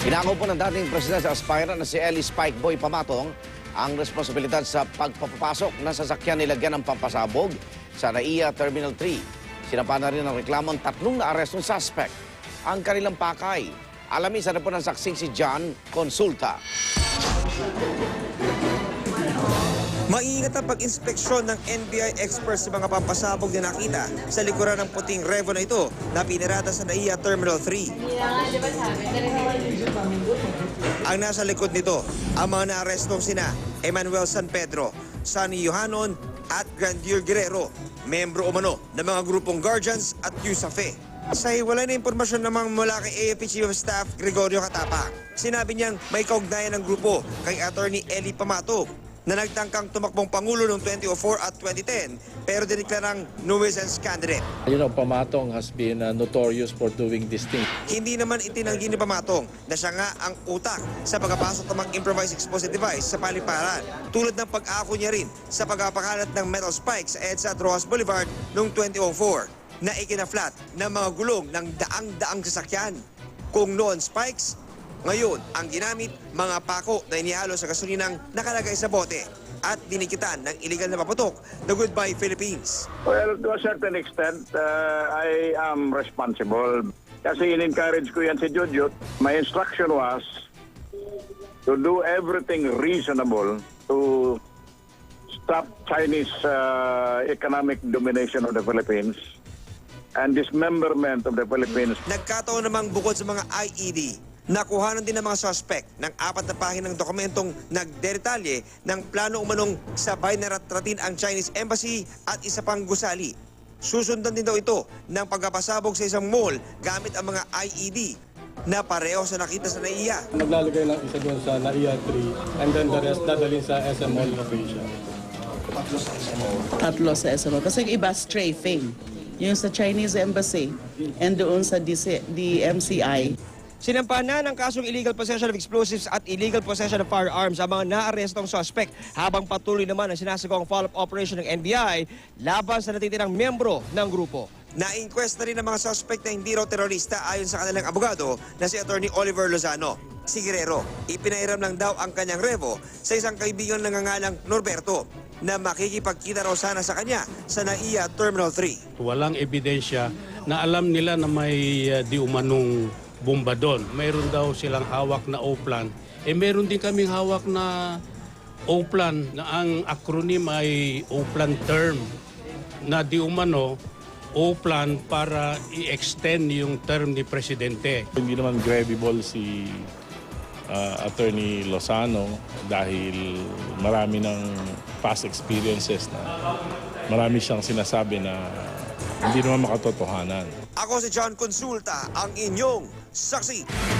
Inako po ng dating presidential aspirant na si Ellie Spike Boy Pamatong ang responsibilidad sa pagpapapasok ng sasakyan nilagyan ng pampasabog sa NAIA Terminal 3. Sinapa na rin ang reklamo ang tatlong naarestong suspect. Ang kanilang pakay. Alamin sa po ng saksing si John Consulta. Maingat ang pag-inspeksyon ng NBI experts sa mga pampasabog na nakita sa likuran ng puting Revo na ito na pinirata sa NAIA Terminal 3. Ang nasa likod nito, ang mga naarestong sina Emmanuel San Pedro, Sunny Yohanon at Grandier Guerrero, membro umano ng mga grupong Guardians at Yusafe. Sa hiwalay na impormasyon namang mula kay AFP Chief of Staff Gregorio Katapa, sinabi niyang may kaugnayan ng grupo kay Attorney Eli Pamato na nagtangkang tumakbong Pangulo noong 2004 at 2010 pero diniklarang nuisance candidate. You know, Pamatong has been uh, notorious for doing this thing. Hindi naman itinanggi ni Pamatong na siya nga ang utak sa pagkapasok ng mga improvised explosive device sa paliparan. Tulad ng pag-ako niya rin sa pagpapakalat ng metal spikes sa EDSA at Rojas Boulevard noong 2004 na ikinaflat ng mga gulong ng daang-daang sasakyan. Kung noon spikes, ngayon ang ginamit mga pako na inihalo sa gasolinang nakalagay sa bote at dinikitan ng illegal na paputok na Goodbye Philippines. Well, to a certain extent, uh, I am responsible. Kasi in-encourage ko yan si Jujut. My instruction was to do everything reasonable to stop Chinese uh, economic domination of the Philippines and dismemberment of the Philippines Nagkataon namang bukod sa mga IED, nakuhanan din ng mga suspect ng apat na pahinang dokumentong nagdetalye ng plano umanong sabay na ratratin ang Chinese Embassy at isa pang gusali. Susundan din daw ito ng pagkapasabog sa isang mall gamit ang mga IED na pareho sa nakita sa NAIA. Maglalagay lang isa doon sa NAIA 3 and then the rest dadalhin sa SM Mall location. Tatlo sa SMO. Kasi yung iba strafing. Yung sa Chinese Embassy and doon sa DC, DMCI. Sinampa na ng kasong illegal possession of explosives at illegal possession of firearms ang mga naarestong suspect habang patuloy naman ang sinasagawang follow-up operation ng NBI laban sa natitirang membro ng grupo. Na-inquest na rin ang mga suspect na hindi raw terorista ayon sa kanilang abogado na si Attorney Oliver Lozano. Si Guerrero, ipinairam lang daw ang kanyang revo sa isang kaibigan ng nangangalang Norberto na makikipagkita raw sana sa kanya sa NAIA Terminal 3. Walang ebidensya na alam nila na may uh, di umanong bomba doon. Mayroon daw silang hawak na O-plan. Eh meron din kaming hawak na O-plan na ang acronym ay O-plan term na di umano O-plan para i-extend yung term ni Presidente. Hindi naman grabbable si uh, Attorney Lozano dahil marami ng past experiences na marami siyang sinasabi na hindi naman makatotohanan. Ako si John Consulta, ang inyong saksi.